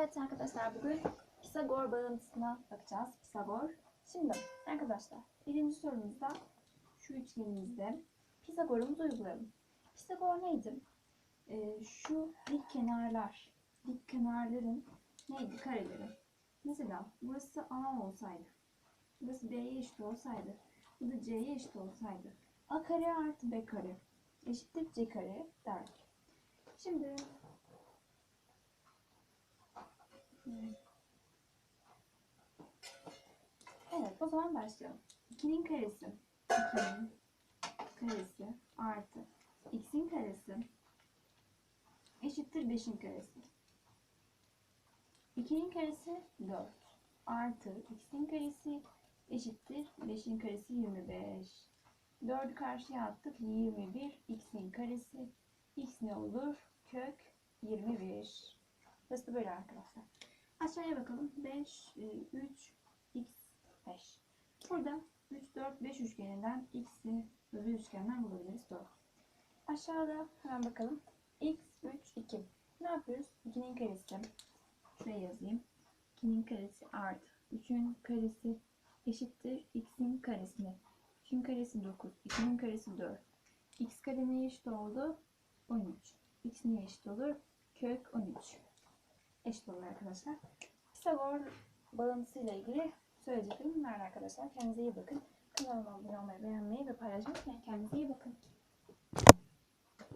Evet arkadaşlar bugün Pisagor bağıntısına bakacağız. Pisagor. Şimdi arkadaşlar birinci sorumuzda şu üçgenimizde Pisagor'umuzu uygulayalım. Pisagor neydi? Ee, şu dik kenarlar, dik kenarların neydi? Kareleri. Mesela burası A olsaydı, burası B'ye eşit olsaydı, bu da C'ye eşit olsaydı A kare artı B kare eşittir C kare derdik. Şimdi Evet, o zaman başlayalım. 2'nin karesi, 2'nin karesi artı x'in karesi eşittir 5'in karesi. 2'nin karesi 4 artı x'in karesi eşittir 5'in karesi 25. 4'ü karşıya attık 21 x'in karesi x ne olur? Kök 21. Burası böyle arkadaşlar. Aşağıya bakalım. 5, 3, x 5. Burada 3, 4, 5 üçgeninden x'i bir üçgenden bulabiliriz. Doğru. Aşağıda hemen bakalım. x, 3, 2. Ne yapıyoruz? 2'nin karesi. Şuraya yazayım. 2'nin karesi artı 3'ün karesi eşittir x'in karesine. 3'ün karesi 9, 2'nin karesi 4. x kare neye eşit oldu? 13. x neye eşit olur? Kök 13. Eşit olur arkadaşlar. Pisagor bağıntısıyla ilgili söyleyeceklerim bunlar arkadaşlar. Kendinize iyi bakın. Kanalıma abone olmayı, beğenmeyi ve paylaşmayı unutmayın. Kendinize iyi bakın.